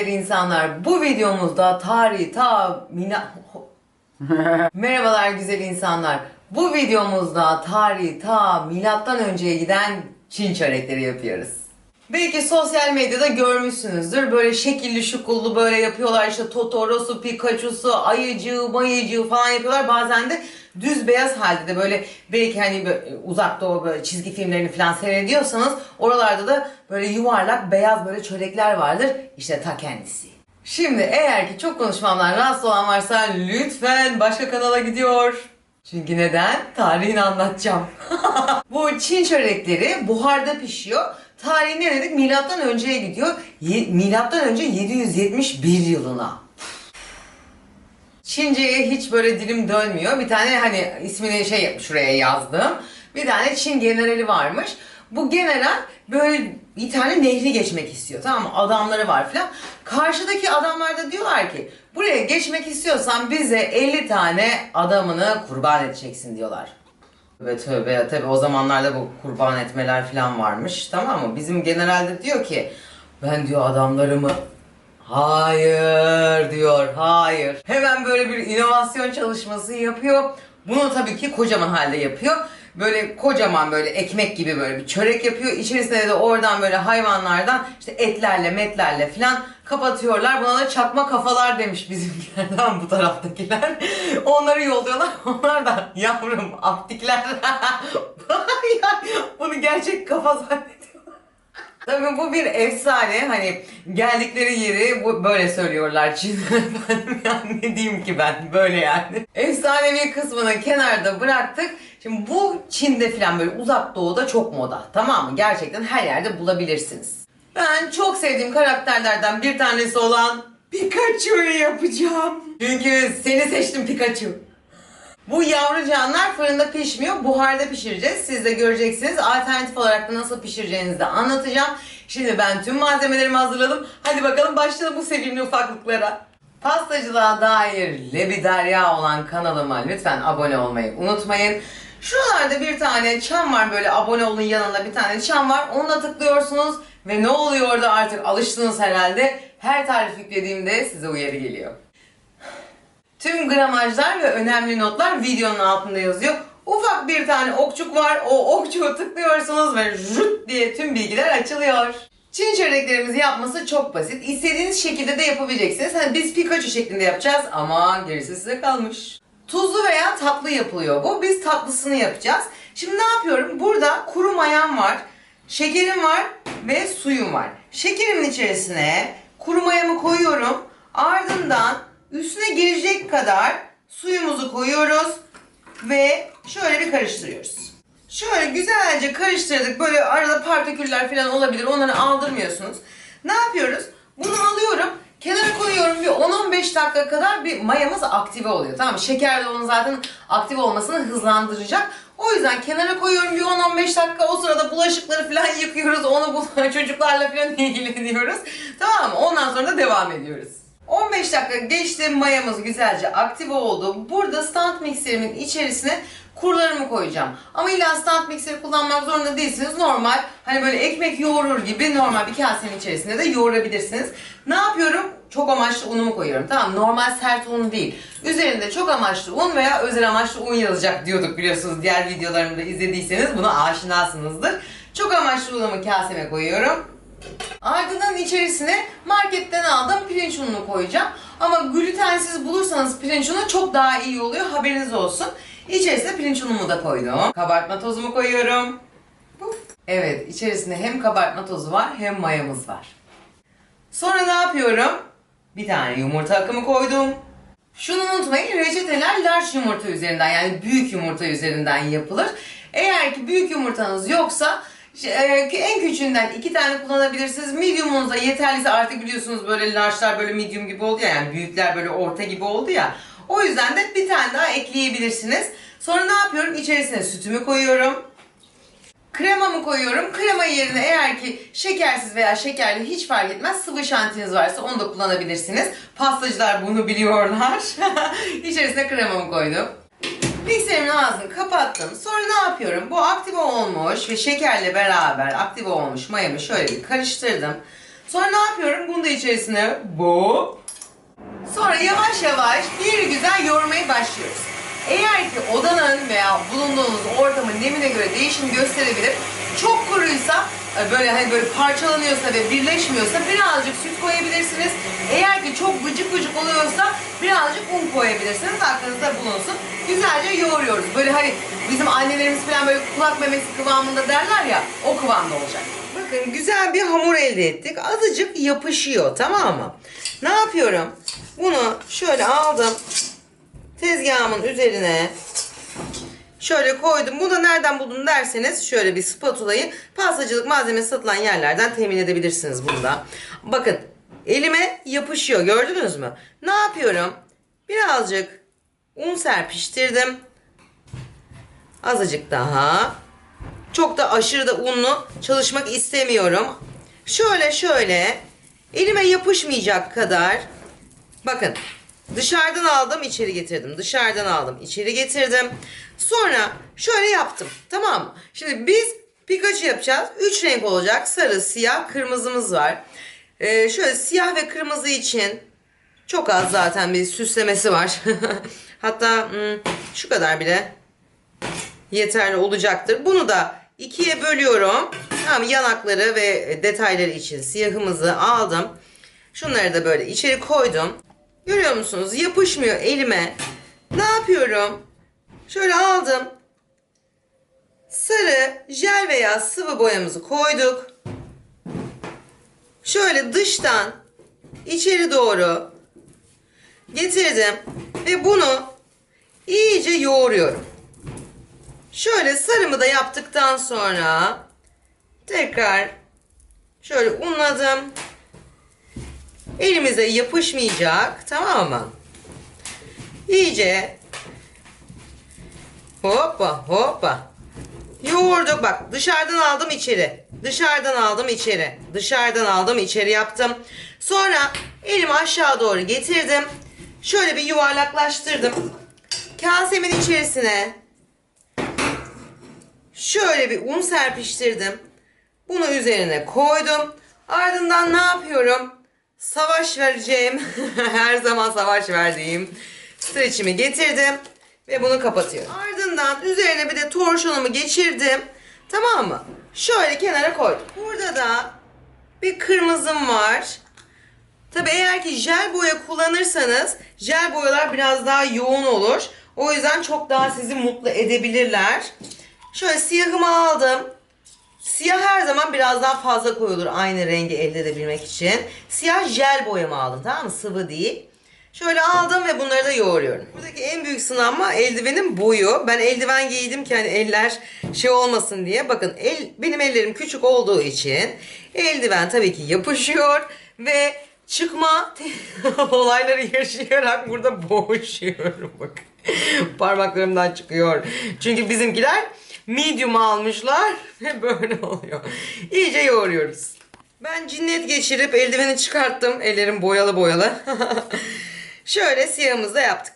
güzel insanlar. Bu videomuzda tarihi ta mina... Merhabalar güzel insanlar. Bu videomuzda tarihi ta milattan önceye giden Çin çörekleri yapıyoruz. Belki sosyal medyada görmüşsünüzdür. Böyle şekilli şukullu böyle yapıyorlar işte Totoro'su, Pikachu'su, ayıcığı, mayıcığı falan yapıyorlar. Bazen de düz beyaz halde de böyle belki hani böyle uzak doğu böyle çizgi filmlerini falan seyrediyorsanız oralarda da böyle yuvarlak beyaz böyle çörekler vardır. İşte ta kendisi. Şimdi eğer ki çok konuşmamdan rahatsız olan varsa lütfen başka kanala gidiyor. Çünkü neden? Tarihini anlatacağım. Bu Çin çörekleri buharda pişiyor. Tarihi ne dedik? Milattan önceye gidiyor. Ye- milattan önce 771 yılına. Çince'ye hiç böyle dilim dönmüyor. Bir tane hani ismini şey şuraya yazdım. Bir tane Çin generali varmış. Bu general böyle bir tane nehri geçmek istiyor tamam mı? Adamları var filan. Karşıdaki adamlar da diyorlar ki buraya geçmek istiyorsan bize 50 tane adamını kurban edeceksin diyorlar. Ve tövbe tabi o zamanlarda bu kurban etmeler falan varmış tamam mı? Bizim general de diyor ki ben diyor adamlarımı Hayır diyor, hayır. Hemen böyle bir inovasyon çalışması yapıyor. Bunu tabii ki kocaman halde yapıyor. Böyle kocaman böyle ekmek gibi böyle bir çörek yapıyor. İçerisine de oradan böyle hayvanlardan işte etlerle metlerle falan kapatıyorlar. Buna da çakma kafalar demiş bizimkilerden bu taraftakiler. Onları yolluyorlar. Onlar da yavrum aptikler. Bunu gerçek kafa zannediyor. Tabii bu bir efsane. Hani geldikleri yeri bu böyle söylüyorlar Çin'den efendim. Yani ne diyeyim ki ben böyle yani. Efsanevi kısmını kenarda bıraktık. Şimdi bu Çin'de falan böyle uzak doğuda çok moda. Tamam mı? Gerçekten her yerde bulabilirsiniz. Ben çok sevdiğim karakterlerden bir tanesi olan Pikachu'yu yapacağım. Çünkü seni seçtim Pikachu. Bu yavru canlar fırında pişmiyor. Buharda pişireceğiz. Siz de göreceksiniz. Alternatif olarak da nasıl pişireceğinizi de anlatacağım. Şimdi ben tüm malzemelerimi hazırladım. Hadi bakalım başlayalım bu sevimli ufaklıklara. Pastacılığa dair lebiderya olan kanalıma lütfen abone olmayı unutmayın. Şuralarda bir tane çan var böyle abone olun yanında bir tane çan var. Onunla tıklıyorsunuz ve ne oluyor orada artık alıştınız herhalde. Her tarif yüklediğimde size uyarı geliyor. Tüm gramajlar ve önemli notlar videonun altında yazıyor. Ufak bir tane okçuk var. O okçuğu tıklıyorsunuz ve jut diye tüm bilgiler açılıyor. Çin çöreklerimizi yapması çok basit. İstediğiniz şekilde de yapabileceksiniz. Hani biz Pikachu şeklinde yapacağız ama gerisi size kalmış. Tuzlu veya tatlı yapılıyor bu. Biz tatlısını yapacağız. Şimdi ne yapıyorum? Burada kuru mayam var, şekerim var ve suyum var. Şekerimin içerisine kuru mayamı koyuyorum. Ardından üstüne girecek kadar suyumuzu koyuyoruz ve şöyle bir karıştırıyoruz. Şöyle güzelce karıştırdık. Böyle arada partiküller falan olabilir. Onları aldırmıyorsunuz. Ne yapıyoruz? Bunu alıyorum. Kenara koyuyorum bir 10-15 dakika kadar bir mayamız aktive oluyor. Tamam mı? Şeker de onun zaten aktive olmasını hızlandıracak. O yüzden kenara koyuyorum bir 10-15 dakika. O sırada bulaşıkları falan yıkıyoruz. Onu bu çocuklarla falan ilgileniyoruz. Tamam mı? Ondan sonra da devam ediyoruz. 15 dakika geçti mayamız güzelce aktive oldu. Burada stand mikserimin içerisine kurlarımı koyacağım. Ama illa stand mikseri kullanmak zorunda değilsiniz. Normal hani böyle ekmek yoğurur gibi normal bir kasenin içerisinde de yoğurabilirsiniz. Ne yapıyorum? Çok amaçlı unumu koyuyorum. Tamam normal sert un değil. Üzerinde çok amaçlı un veya özel amaçlı un yazacak diyorduk biliyorsunuz. Diğer videolarımda izlediyseniz buna aşinasınızdır. Çok amaçlı unumu kaseme koyuyorum. Ardından içerisine marketten aldığım pirinç ununu koyacağım. Ama glutensiz bulursanız pirinç unu çok daha iyi oluyor. Haberiniz olsun. İçerisine pirinç unumu da koydum. Kabartma tozumu koyuyorum. Evet, içerisinde hem kabartma tozu var hem mayamız var. Sonra ne yapıyorum? Bir tane yumurta akımı koydum. Şunu unutmayın reçeteler large yumurta üzerinden yani büyük yumurta üzerinden yapılır. Eğer ki büyük yumurtanız yoksa en küçüğünden iki tane kullanabilirsiniz. Medium'unuz da yeterliyse artık biliyorsunuz böyle large'lar böyle medium gibi oldu ya yani büyükler böyle orta gibi oldu ya. O yüzden de bir tane daha ekleyebilirsiniz. Sonra ne yapıyorum? İçerisine sütümü koyuyorum. Kremamı koyuyorum. Krema yerine eğer ki şekersiz veya şekerli hiç fark etmez sıvı şantiniz varsa onu da kullanabilirsiniz. Pastacılar bunu biliyorlar. İçerisine kremamı koydum. Mikserimin ağzını kapattım. Sonra ne yapıyorum? Bu aktive olmuş ve şekerle beraber aktive olmuş mayamı şöyle bir karıştırdım. Sonra ne yapıyorum? Bunu da içerisine bu. Sonra yavaş yavaş bir güzel yoğurmaya başlıyoruz. Eğer ki odanın veya bulunduğunuz ortamın nemine göre değişim gösterebilir. Çok kuruysa e, böyle hani böyle parçalanıyorsa ve birleşmiyorsa birazcık süt koyabilirsiniz. Eğer ki çok gıcık gıcık oluyorsa birazcık un koyabilirsiniz. Aklınızda bulunsun. Güzelce yoğuruyoruz. Böyle hani bizim annelerimiz falan böyle kulak memesi kıvamında derler ya o kıvamda olacak. Bakın güzel bir hamur elde ettik. Azıcık yapışıyor tamam mı? Ne yapıyorum? Bunu şöyle aldım. Tezgahımın üzerine şöyle koydum. Bunu da nereden buldum derseniz şöyle bir spatulayı pastacılık malzemesi satılan yerlerden temin edebilirsiniz bunda. Bakın elime yapışıyor gördünüz mü? Ne yapıyorum? Birazcık un serpiştirdim. Azıcık daha. Çok da aşırı da unlu çalışmak istemiyorum. Şöyle şöyle elime yapışmayacak kadar bakın dışarıdan aldım içeri getirdim. Dışarıdan aldım içeri getirdim. Sonra şöyle yaptım. Tamam mı? Şimdi biz Pikachu yapacağız. Üç renk olacak. Sarı, siyah, kırmızımız var. Ee, şöyle siyah ve kırmızı için çok az zaten bir süslemesi var. Hatta hmm, şu kadar bile yeterli olacaktır. Bunu da ikiye bölüyorum. Tamam yanakları ve detayları için siyahımızı aldım. Şunları da böyle içeri koydum. Görüyor musunuz? Yapışmıyor elime. Ne yapıyorum? Şöyle aldım. Sarı jel veya sıvı boyamızı koyduk. Şöyle dıştan içeri doğru getirdim ve bunu iyice yoğuruyorum. Şöyle sarımı da yaptıktan sonra tekrar şöyle unladım. Elimize yapışmayacak tamam mı? İyice hoppa hoppa yoğurduk bak dışarıdan aldım içeri dışarıdan aldım içeri dışarıdan aldım içeri yaptım. Sonra elimi aşağı doğru getirdim. Şöyle bir yuvarlaklaştırdım. Kasemin içerisine Şöyle bir un serpiştirdim. Bunu üzerine koydum. Ardından ne yapıyorum? Savaş vereceğim. Her zaman savaş verdiğim streçimi getirdim. Ve bunu kapatıyorum. Ardından üzerine bir de torşonumu geçirdim. Tamam mı? Şöyle kenara koydum. Burada da bir kırmızım var. Tabi eğer ki jel boya kullanırsanız jel boyalar biraz daha yoğun olur. O yüzden çok daha sizi mutlu edebilirler. Şöyle siyahımı aldım. Siyah her zaman biraz daha fazla koyulur aynı rengi elde edebilmek için. Siyah jel boyamı aldım tamam mı? Sıvı değil. Şöyle aldım ve bunları da yoğuruyorum. Buradaki en büyük sınavma eldivenin boyu. Ben eldiven giydim ki hani eller şey olmasın diye. Bakın el, benim ellerim küçük olduğu için eldiven tabii ki yapışıyor ve çıkma olayları yaşayarak burada boğuşuyorum bakın. Parmaklarımdan çıkıyor. Çünkü bizimkiler medium almışlar ve böyle oluyor. İyice yoğuruyoruz. Ben cinnet geçirip eldiveni çıkarttım. Ellerim boyalı boyalı. Şöyle siyahımızı da yaptık.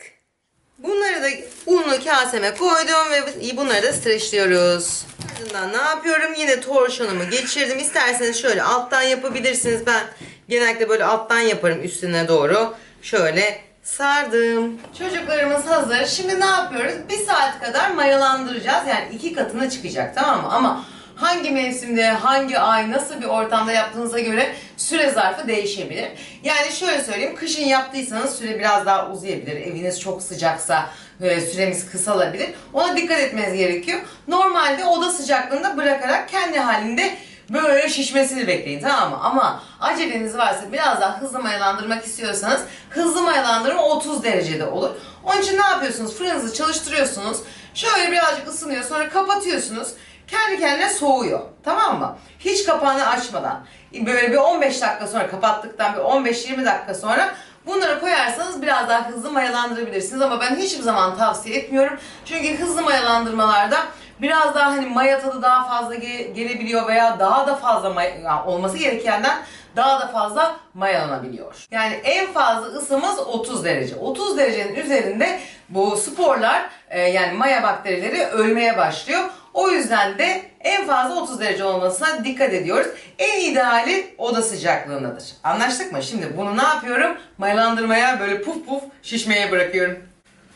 Bunları da unlu kaseme koydum ve bunları da streçliyoruz. Ardından ne yapıyorum? Yine torşonumu geçirdim. İsterseniz şöyle alttan yapabilirsiniz. Ben genellikle böyle alttan yaparım üstüne doğru. Şöyle sardım. Çocuklarımız hazır. Şimdi ne yapıyoruz? Bir saat kadar mayalandıracağız. Yani iki katına çıkacak tamam mı? Ama hangi mevsimde, hangi ay, nasıl bir ortamda yaptığınıza göre süre zarfı değişebilir. Yani şöyle söyleyeyim, kışın yaptıysanız süre biraz daha uzayabilir. Eviniz çok sıcaksa e, süremiz kısalabilir. Ona dikkat etmeniz gerekiyor. Normalde oda sıcaklığında bırakarak kendi halinde böyle şişmesini bekleyin tamam mı? Ama aceleniz varsa biraz daha hızlı mayalandırmak istiyorsanız hızlı mayalandırma 30 derecede olur. Onun için ne yapıyorsunuz? Fırınınızı çalıştırıyorsunuz. Şöyle birazcık ısınıyor sonra kapatıyorsunuz. Kendi kendine soğuyor. Tamam mı? Hiç kapağını açmadan. Böyle bir 15 dakika sonra kapattıktan bir 15-20 dakika sonra Bunları koyarsanız biraz daha hızlı mayalandırabilirsiniz ama ben hiçbir zaman tavsiye etmiyorum. Çünkü hızlı mayalandırmalarda biraz daha hani maya tadı daha fazla ge- gelebiliyor veya daha da fazla maya- olması gerekenden daha da fazla mayalanabiliyor. Yani en fazla ısımız 30 derece. 30 derecenin üzerinde bu sporlar e, yani maya bakterileri ölmeye başlıyor. O yüzden de en fazla 30 derece olmasına dikkat ediyoruz. En ideali oda sıcaklığındadır. Anlaştık mı? Şimdi bunu ne yapıyorum? Mayalandırmaya böyle puf puf şişmeye bırakıyorum.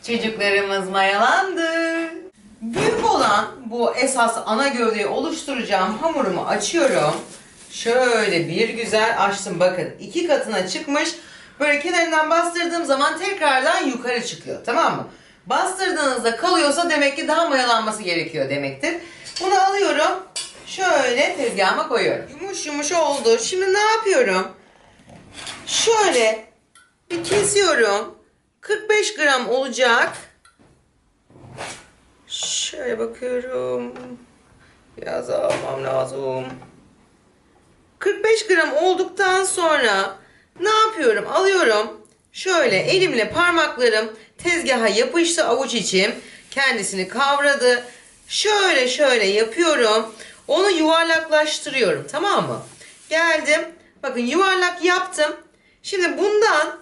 Çocuklarımız mayalandı. Büyük olan bu esas ana gövdeyi oluşturacağım hamurumu açıyorum. Şöyle bir güzel açtım bakın iki katına çıkmış. Böyle kenarından bastırdığım zaman tekrardan yukarı çıkıyor tamam mı? Bastırdığınızda kalıyorsa demek ki daha mayalanması gerekiyor demektir. Bunu alıyorum. Şöyle tezgahıma koyuyorum. Yumuş yumuş oldu. Şimdi ne yapıyorum? Şöyle bir kesiyorum. 45 gram olacak. Şöyle bakıyorum. Biraz almam lazım. 45 gram olduktan sonra ne yapıyorum? Alıyorum. Şöyle elimle parmaklarım tezgaha yapıştı avuç içim. Kendisini kavradı. Şöyle şöyle yapıyorum. Onu yuvarlaklaştırıyorum. Tamam mı? Geldim. Bakın yuvarlak yaptım. Şimdi bundan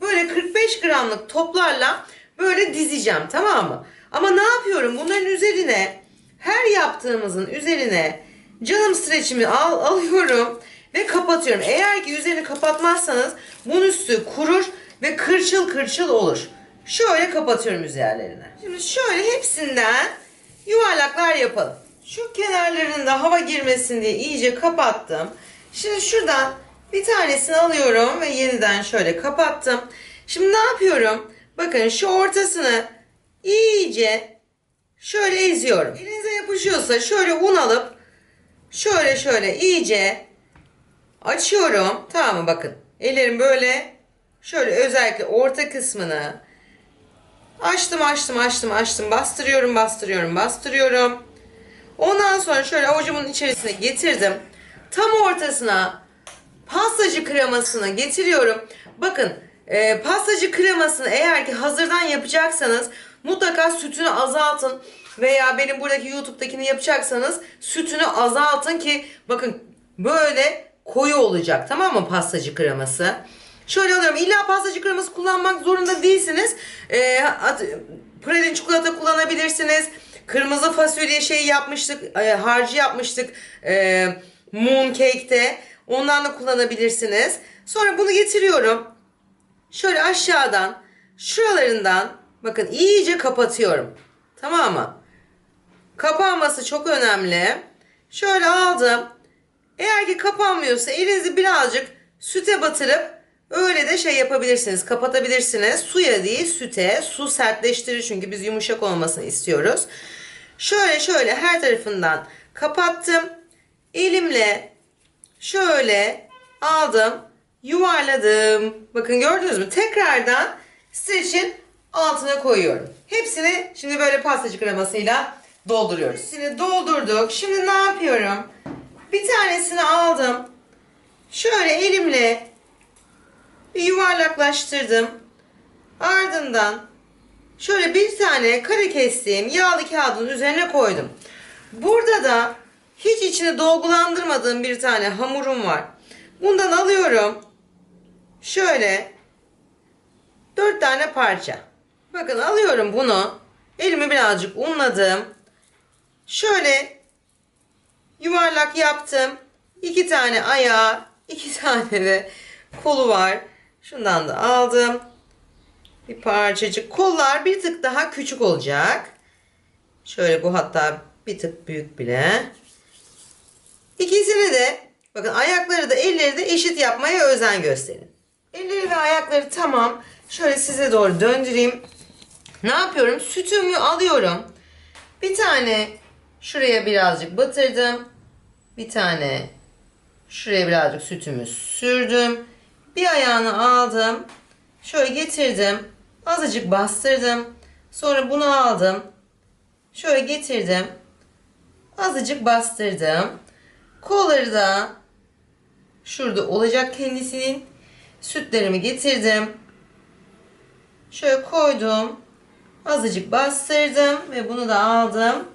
böyle 45 gramlık toplarla böyle dizeceğim. Tamam mı? Ama ne yapıyorum? Bunların üzerine her yaptığımızın üzerine canım streçimi al, alıyorum ve kapatıyorum. Eğer ki üzerini kapatmazsanız bunun üstü kurur ve kırçıl kırçıl olur. Şöyle kapatıyorum üzerlerine. Şimdi şöyle hepsinden yuvarlaklar yapalım. Şu kenarlarında hava girmesin diye iyice kapattım. Şimdi şuradan bir tanesini alıyorum ve yeniden şöyle kapattım. Şimdi ne yapıyorum? Bakın şu ortasını iyice şöyle eziyorum. Elinize yapışıyorsa şöyle un alıp şöyle şöyle iyice açıyorum. Tamam mı? Bakın. Ellerim böyle şöyle özellikle orta kısmını açtım açtım açtım açtım bastırıyorum bastırıyorum bastırıyorum. Ondan sonra şöyle avucumun içerisine getirdim. Tam ortasına pastacı kremasını getiriyorum. Bakın e, pastacı kremasını eğer ki hazırdan yapacaksanız mutlaka sütünü azaltın. Veya benim buradaki YouTube'dakini yapacaksanız sütünü azaltın ki bakın böyle koyu olacak tamam mı pastacı kreması. Şöyle alıyorum. İlla pastacı kreması kullanmak zorunda değilsiniz. E, at- pralin çikolata kullanabilirsiniz. Kırmızı fasulye şey yapmıştık. E, harcı yapmıştık. E, moon cake'te. Ondan da kullanabilirsiniz. Sonra bunu getiriyorum. Şöyle aşağıdan şuralarından bakın iyice kapatıyorum. Tamam mı? Kapanması çok önemli. Şöyle aldım. Eğer ki kapanmıyorsa elinizi birazcık süte batırıp öyle de şey yapabilirsiniz. Kapatabilirsiniz. Suya değil süte. Su sertleştirir çünkü biz yumuşak olmasını istiyoruz. Şöyle şöyle her tarafından kapattım. Elimle şöyle aldım. Yuvarladım. Bakın gördünüz mü? Tekrardan streçin altına koyuyorum. Hepsini şimdi böyle pastacı kremasıyla dolduruyoruz. Hepsini doldurduk. Şimdi ne yapıyorum? Bir tanesini aldım. Şöyle elimle yuvarlaklaştırdım. Ardından şöyle bir tane kare kestiğim yağlı kağıdın üzerine koydum. Burada da hiç içini dolgulandırmadığım bir tane hamurum var. Bundan alıyorum. Şöyle dört tane parça. Bakın alıyorum bunu. Elimi birazcık unladım. Şöyle yuvarlak yaptım. İki tane ayağı, iki tane de kolu var. Şundan da aldım. Bir parçacık. Kollar bir tık daha küçük olacak. Şöyle bu hatta bir tık büyük bile. İkisini de bakın ayakları da elleri de eşit yapmaya özen gösterin. Elleri ve ayakları tamam. Şöyle size doğru döndüreyim. Ne yapıyorum? Sütümü alıyorum. Bir tane şuraya birazcık batırdım. Bir tane şuraya birazcık sütümü sürdüm. Bir ayağını aldım. Şöyle getirdim. Azıcık bastırdım. Sonra bunu aldım. Şöyle getirdim. Azıcık bastırdım. Kolları da şurada olacak kendisinin. Sütlerimi getirdim. Şöyle koydum. Azıcık bastırdım ve bunu da aldım.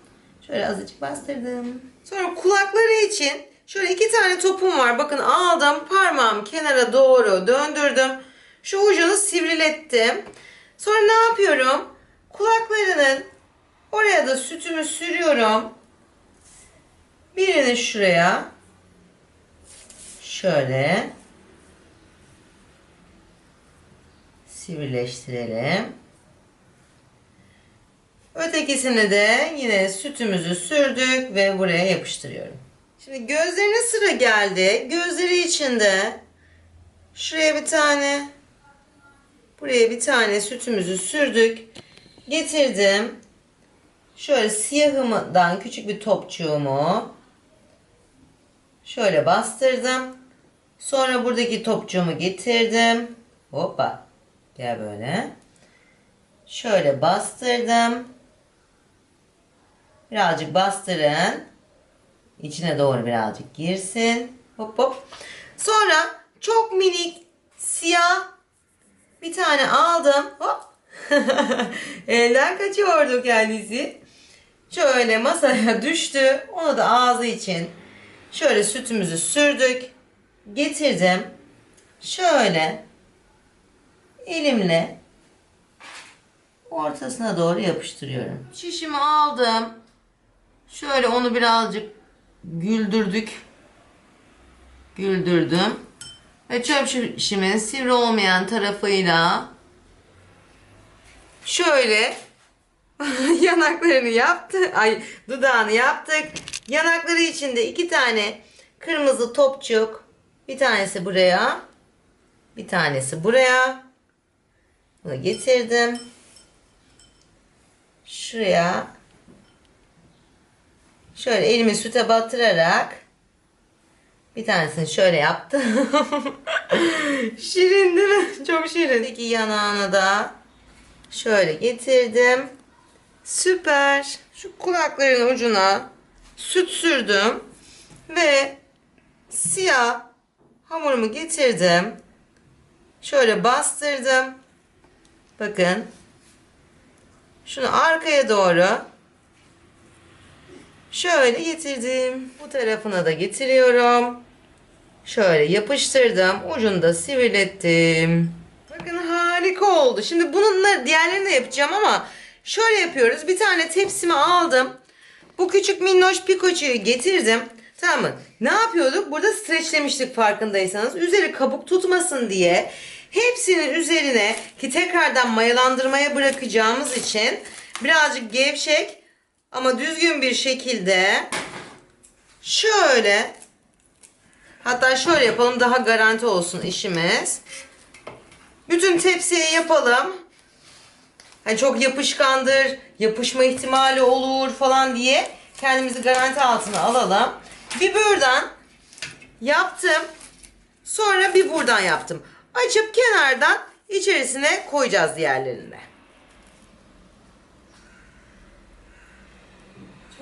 Şöyle azıcık bastırdım. Sonra kulakları için şöyle iki tane topum var. Bakın aldım parmağım kenara doğru döndürdüm. Şu ucunu sivrilettim. Sonra ne yapıyorum? Kulaklarının oraya da sütümü sürüyorum. Birini şuraya şöyle sivrileştirelim. Ötekisini de yine sütümüzü sürdük ve buraya yapıştırıyorum. Şimdi gözlerine sıra geldi. Gözleri içinde şuraya bir tane buraya bir tane sütümüzü sürdük. Getirdim. Şöyle siyahımdan küçük bir topçuğumu şöyle bastırdım. Sonra buradaki topçuğumu getirdim. Hoppa. Gel böyle. Şöyle bastırdım. Birazcık bastırın. İçine doğru birazcık girsin. Hop hop. Sonra çok minik siyah bir tane aldım. Hop. Elden kaçıyordu kendisi. Şöyle masaya düştü. Onu da ağzı için şöyle sütümüzü sürdük. Getirdim. Şöyle elimle ortasına doğru yapıştırıyorum. Şişimi aldım. Şöyle onu birazcık güldürdük. Güldürdüm. Ve çöp sivri olmayan tarafıyla şöyle yanaklarını yaptı. Ay dudağını yaptık. Yanakları içinde iki tane kırmızı topçuk. Bir tanesi buraya. Bir tanesi buraya. Bunu getirdim. Şuraya. Şöyle elimi süte batırarak bir tanesini şöyle yaptım. şirin değil mi? Çok şirin. İki yanağını da şöyle getirdim. Süper. Şu kulakların ucuna süt sürdüm. Ve siyah hamurumu getirdim. Şöyle bastırdım. Bakın. Şunu arkaya doğru şöyle getirdim. Bu tarafına da getiriyorum. Şöyle yapıştırdım. Ucunu da sivrilettim. Bakın harika oldu. Şimdi bununla diğerlerini de yapacağım ama şöyle yapıyoruz. Bir tane tepsimi aldım. Bu küçük minnoş pikoçuyu getirdim. Tamam mı? Ne yapıyorduk? Burada streçlemiştik farkındaysanız. Üzeri kabuk tutmasın diye hepsinin üzerine ki tekrardan mayalandırmaya bırakacağımız için birazcık gevşek ama düzgün bir şekilde şöyle hatta şöyle yapalım daha garanti olsun işimiz. Bütün tepsiye yapalım. Hani çok yapışkandır, yapışma ihtimali olur falan diye kendimizi garanti altına alalım. Bir buradan yaptım. Sonra bir buradan yaptım. Açıp kenardan içerisine koyacağız diğerlerini de.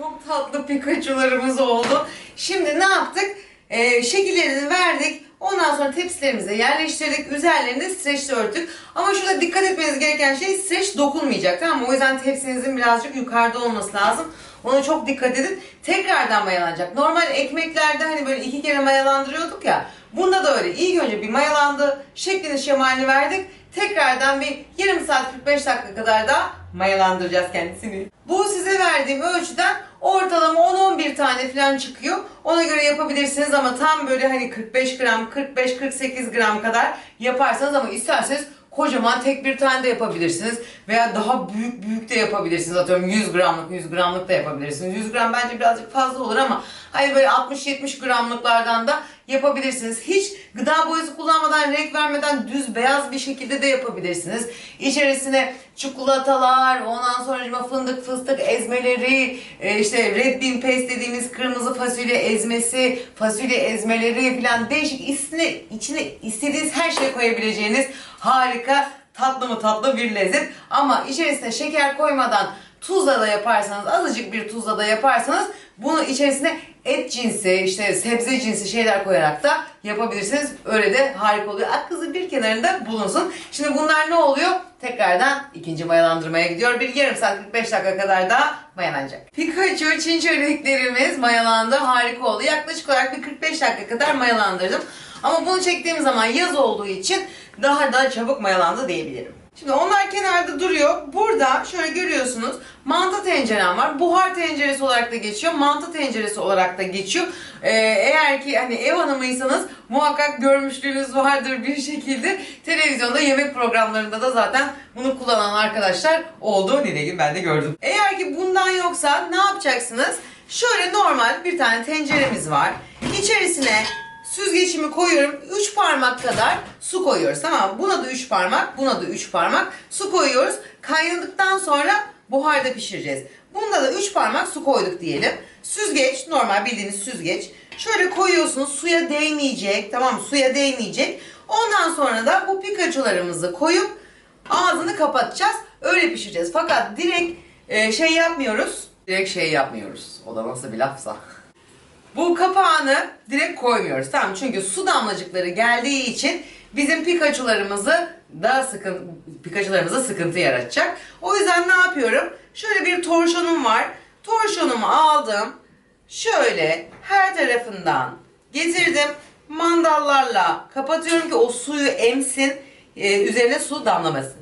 Çok tatlı Pikachu'larımız oldu. Şimdi ne yaptık? Ee, şekillerini verdik. Ondan sonra tepsilerimize yerleştirdik. Üzerlerini streçle örttük. Ama şurada dikkat etmeniz gereken şey streç dokunmayacak tamam mı? O yüzden tepsinizin birazcık yukarıda olması lazım. Ona çok dikkat edin. Tekrardan mayalanacak. Normal ekmeklerde hani böyle iki kere mayalandırıyorduk ya. Bunda da öyle. İlk önce bir mayalandı. Şeklini şemalini verdik. Tekrardan bir yarım saat 45 dakika kadar da mayalandıracağız kendisini. Bu size verdiğim ölçüden ortalama 10-11 tane falan çıkıyor. Ona göre yapabilirsiniz ama tam böyle hani 45 gram, 45-48 gram kadar yaparsanız ama isterseniz kocaman tek bir tane de yapabilirsiniz. Veya daha büyük büyük de yapabilirsiniz. Atıyorum 100 gramlık 100 gramlık da yapabilirsiniz. 100 gram bence birazcık fazla olur ama hani böyle 60-70 gramlıklardan da yapabilirsiniz. Hiç gıda boyası kullanmadan, renk vermeden düz beyaz bir şekilde de yapabilirsiniz. İçerisine çikolatalar, ondan sonra fındık fıstık ezmeleri, e, işte red bean paste dediğimiz kırmızı fasulye ezmesi, fasulye ezmeleri falan değişik içine, içine istediğiniz her şeyi koyabileceğiniz harika tatlı mı tatlı bir lezzet. Ama içerisine şeker koymadan tuzla da yaparsanız, azıcık bir tuzla da yaparsanız bunu içerisine et cinsi, işte sebze cinsi şeyler koyarak da yapabilirsiniz. Öyle de harika oluyor. Aklınızın bir kenarında bulunsun. Şimdi bunlar ne oluyor? Tekrardan ikinci mayalandırmaya gidiyor. Bir yarım saat 45 dakika kadar daha mayalanacak. Pikachu çin çöreklerimiz mayalandı. Harika oldu. Yaklaşık olarak bir 45 dakika kadar mayalandırdım. Ama bunu çektiğim zaman yaz olduğu için daha da çabuk mayalandı diyebilirim. Şimdi onlar kenarda duruyor. Burada şöyle görüyorsunuz mantı tencerem var. Buhar tenceresi olarak da geçiyor. Mantı tenceresi olarak da geçiyor. Ee, eğer ki hani ev hanımıysanız muhakkak görmüşlüğünüz vardır bir şekilde. Televizyonda yemek programlarında da zaten bunu kullanan arkadaşlar oldu. Nitekim ben de gördüm. Eğer ki bundan yoksa ne yapacaksınız? Şöyle normal bir tane tenceremiz var. İçerisine süzgeçimi koyuyorum. 3 parmak kadar su koyuyoruz. Tamam? Buna da 3 parmak, buna da 3 parmak su koyuyoruz. Kaynadıktan sonra buharda pişireceğiz. Bunda da 3 parmak su koyduk diyelim. Süzgeç, normal bildiğiniz süzgeç. Şöyle koyuyorsunuz. Suya değmeyecek. Tamam? Suya değmeyecek. Ondan sonra da bu pikachularımızı koyup ağzını kapatacağız. Öyle pişireceğiz. Fakat direkt e, şey yapmıyoruz. Direkt şey yapmıyoruz. O da nasıl bir lafsa. Bu kapağını direkt koymuyoruz. Tamam çünkü su damlacıkları geldiği için bizim Pikachu'larımızı da sıkıntı Pikachu'larımıza sıkıntı yaratacak. O yüzden ne yapıyorum? Şöyle bir torşonum var. Torşonumu aldım. Şöyle her tarafından getirdim. Mandallarla kapatıyorum ki o suyu emsin. e, üzerine su damlamasın.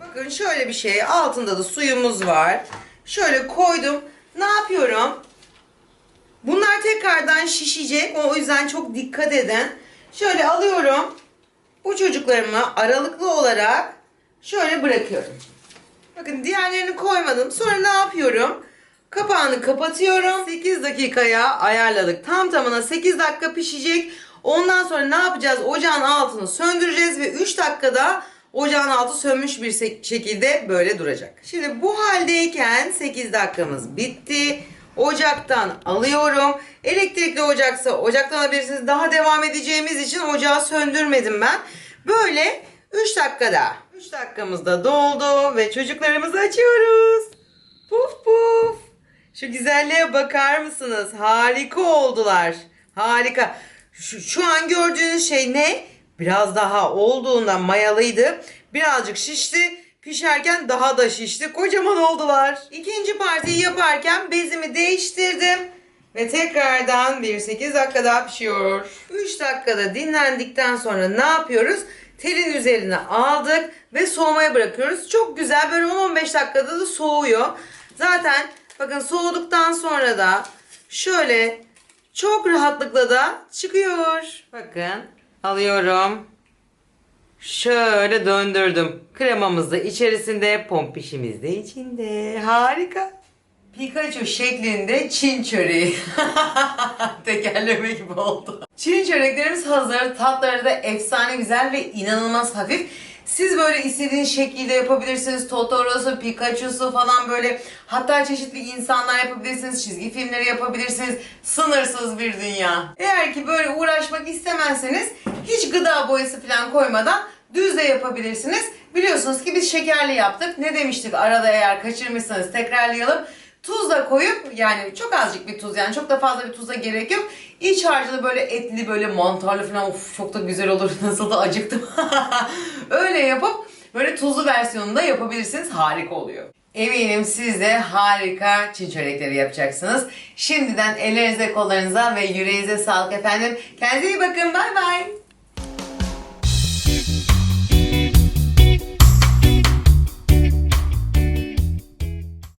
Bakın şöyle bir şey. Altında da suyumuz var. Şöyle koydum. Ne yapıyorum? Bunlar tekrardan şişecek. O yüzden çok dikkat edin. Şöyle alıyorum. Bu çocuklarımı aralıklı olarak şöyle bırakıyorum. Bakın diğerlerini koymadım. Sonra ne yapıyorum? Kapağını kapatıyorum. 8 dakikaya ayarladık. Tam tamına 8 dakika pişecek. Ondan sonra ne yapacağız? Ocağın altını söndüreceğiz ve 3 dakikada ocağın altı sönmüş bir şekilde böyle duracak. Şimdi bu haldeyken 8 dakikamız bitti. Ocaktan alıyorum. Elektrikli ocaksa ocaktan alabilirsiniz. Daha devam edeceğimiz için ocağı söndürmedim ben. Böyle 3 dakikada. 3 dakikamız da doldu ve çocuklarımızı açıyoruz. Puf puf. Şu güzelliğe bakar mısınız? Harika oldular. Harika. Şu, şu an gördüğünüz şey ne? Biraz daha olduğundan mayalıydı. Birazcık şişti. Pişerken daha da şişti. Kocaman oldular. İkinci partiyi yaparken bezimi değiştirdim. Ve tekrardan bir 8 dakika daha pişiyor. 3 dakikada dinlendikten sonra ne yapıyoruz? Telin üzerine aldık ve soğumaya bırakıyoruz. Çok güzel böyle 10-15 dakikada da soğuyor. Zaten bakın soğuduktan sonra da şöyle çok rahatlıkla da çıkıyor. Bakın alıyorum. Şöyle döndürdüm. Kremamız da içerisinde, pompişimiz de içinde. Harika. Pikachu şeklinde Çin çöreği. Tekerleme gibi oldu. Çin çöreklerimiz hazır. Tatları da efsane güzel ve inanılmaz hafif. Siz böyle istediğiniz şekilde yapabilirsiniz. Totoro'su, Pikachu'su falan böyle. Hatta çeşitli insanlar yapabilirsiniz. Çizgi filmleri yapabilirsiniz. Sınırsız bir dünya. Eğer ki böyle uğraşmak istemezseniz hiç gıda boyası falan koymadan düz de yapabilirsiniz. Biliyorsunuz ki biz şekerli yaptık. Ne demiştik arada eğer kaçırmışsanız tekrarlayalım. Tuz da koyup yani çok azıcık bir tuz yani çok da fazla bir tuza gerek yok. İç harcını böyle etli böyle mantarlı falan of çok da güzel olur. Nasıl da acıktım. Öyle yapıp böyle tuzlu versiyonunu da yapabilirsiniz. Harika oluyor. Eminim siz de harika çin çörekleri yapacaksınız. Şimdiden ellerinize kollarınıza ve yüreğinize sağlık efendim. Kendinize iyi bakın. Bay bay.